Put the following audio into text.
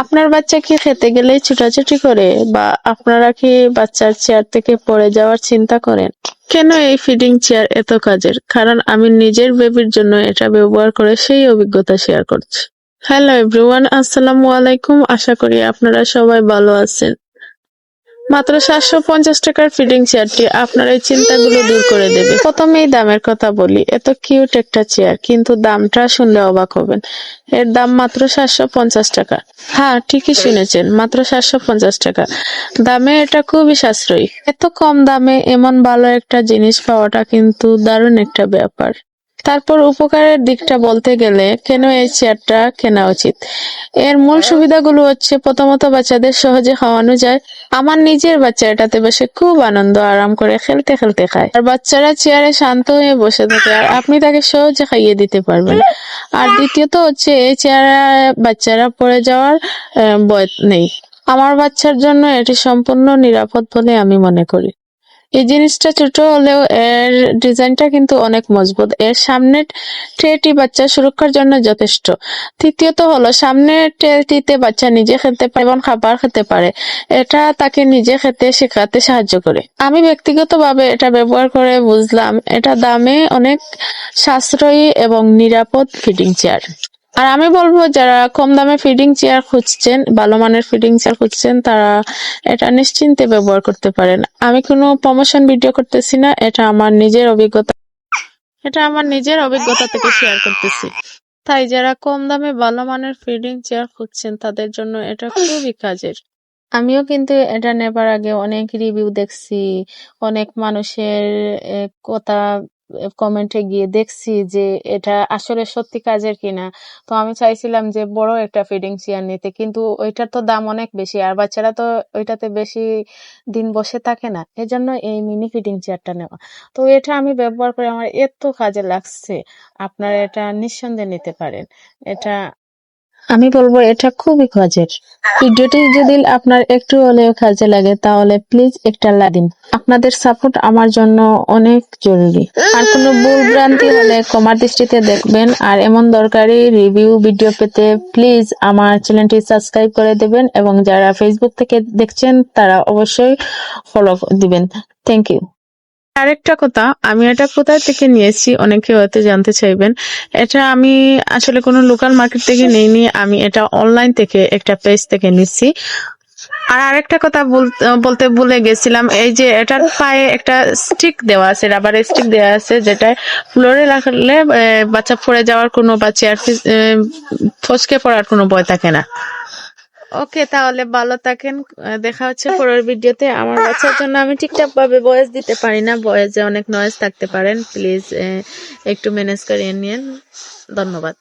আপনার বাচ্চা কি খেতে গেলেই ছুটাছুটি করে বা আপনারা কি বাচ্চার চেয়ার থেকে পড়ে যাওয়ার চিন্তা করেন? কেন এই ফিডিং চেয়ার এত কাজের? কারণ আমি নিজের বেবির জন্য এটা ব্যবহার করে সেই অভিজ্ঞতা শেয়ার করছি। হ্যালো এভরিওয়ান আসসালামু আলাইকুম। আশা করি আপনারা সবাই ভালো আছেন। মাত্র সাতশো পঞ্চাশ টাকার ফিডিং চেয়ারটি আপনার এই চিন্তাগুলো দূর করে দেবে। প্রথমেই দামের কথা বলি, এত কিউট একটা চেয়ার, কিন্তু দামটা শুনলে অবাক হবেন। এর দাম মাত্র সাতশো পঞ্চাশ টাকা। হ্যাঁ ঠিকই শুনেছেন, মাত্র সাতশো পঞ্চাশ টাকা। দামে এটা খুবই সাশ্রয়ী। এত কম দামে এমন ভালো একটা জিনিস পাওয়াটা কিন্তু দারুণ একটা ব্যাপার। তারপর উপকারের দিকটা বলতে গেলে, কেন এই চেয়ারটা কেনা উচিত? এর মূল সুবিধাগুলো হচ্ছে, প্রথমত বাচ্চাদের সহজে খাওয়ানো যায়। আমার নিজের বাচ্চা এটাতে বসে খুব আনন্দ, আরাম করে খেলতে খেলতে খায়। আর বাচ্চারা চেয়ারে শান্ত হয়ে বসে থাকে, আর আপনি তাকে সহজে খাইয়ে দিতে পারবেন। আর দ্বিতীয়ত হচ্ছে, এই চেয়ারে বাচ্চারা পড়ে যাওয়ার ভয় নেই। আমার বাচ্চার জন্য এটি সম্পূর্ণ নিরাপদ বলে আমি মনে করি। এই জিনিসটা ছোট হলেও এর ডিজাইনটা কিন্তু অনেক মজবুত। এর সামনের ট্রেটি বাচ্চা সুরক্ষার জন্য যথেষ্ট। তৃতীয়ত হলো সামনের ট্রেটিতে বাচ্চা নিজে খেতে পারে এবং খাবার খেতে পারে। এটা তাকে নিজে খেতে শেখাতে সাহায্য করে। আমি ব্যক্তিগতভাবে এটা ব্যবহার করে বুঝলাম, এটা দামে অনেক সাশ্রয়ী এবং নিরাপদ ফিডিং চেয়ার। আর আমি বলব, যারা কম দামে ফিডিং চেয়ার খুঁজছেন, ভালো মানের ফিডিং চেয়ার খুঁজছেন, তারা এটা নিশ্চিন্তে ব্যবহার করতে পারেন। আমি কোনো প্রমোশন ভিডিও করতেছি না, এটা আমার নিজের অভিজ্ঞতা। এটা আমার নিজের অভিজ্ঞতা থেকে শেয়ার করতেছি। তাই যারা কম দামে ভালো মানের ফিডিং চেয়ার খুঁজছেন, তাদের জন্য এটা খুবই কাজের। আমিও কিন্তু এটা নেবার আগে অনেক রিভিউ দেখছি, অনেক মানুষের কথা কমেন্টে গিয়ে দেখছি যে এটা আসলে সত্যি কাজের কিনা। তো আমি চাইছিলাম যে বড় একটা ফিডিং চেয়ার নিতে, কিন্তু ওইটার তো দাম অনেক বেশি, আর বাচ্চারা তো ওইটাতে বেশি দিন বসে থাকে না। এজন্য এই মিনি ফিডিং চেয়ারটা নেওয়া। তো এটা আমি ব্যবহার করে আমার এত কাজে লাগছে। আপনারা এটা নিঃসন্দেহে নিতে পারেন। এটা আমি বলব, এটা খুবই কাজের ভিডিওটি যদি আপনার একটু হলেও কাজে লাগে, তাহলে প্লিজ একটা লাইক দিন। আপনাদের সাপোর্ট আমার জন্য অনেক জরুরি। আর কোনো ভুল ভ্রান্তি হলে কমার দৃষ্টিতে দেখবেন। আর এমন দরকারি রিভিউ ভিডিও পেতে প্লিজ আমার চ্যানেলটি সাবস্ক্রাইব করে দেবেন এবং যারা ফেসবুক থেকে দেখছেন, তারা অবশ্যই ফলো দিবেন। থ্যাংক ইউ আরেকটা কথা, আমি এটা কোথায় থেকে নিয়েছি, অনেকে হয়তো জানতে চাইবেন। এটা আমি আসলে কোনো লোকাল মার্কেট থেকে নিইনি, আমি এটা অনলাইন থেকে একটা পেজ থেকে নিচ্ছি। আর আরেকটা কথা বল- বলতে ভুলে গেছিলাম, এই যে এটার পায়ে একটা স্টিক দেওয়া আছে রাবারের স্টিক দেওয়া আছে, যেটা ফ্লোরে রাখলে বাচ্চা পড়ে যাওয়ার কোনো বা চেয়ার ফসকে পড়ার কোনো ভয় থাকে না। ওকে, তাহলে ভালো থাকেন। দেখা হচ্ছে পরের ভিডিওতে। আমার বাচ্চার জন্য আমি ঠিকঠাক ভাবে বয়স দিতে পারি না। বয়সে অনেক নয়েজ থাকতে পারেন। প্লিজ একটু ম্যানেজ করিয়ে নিন ধন্যবাদ।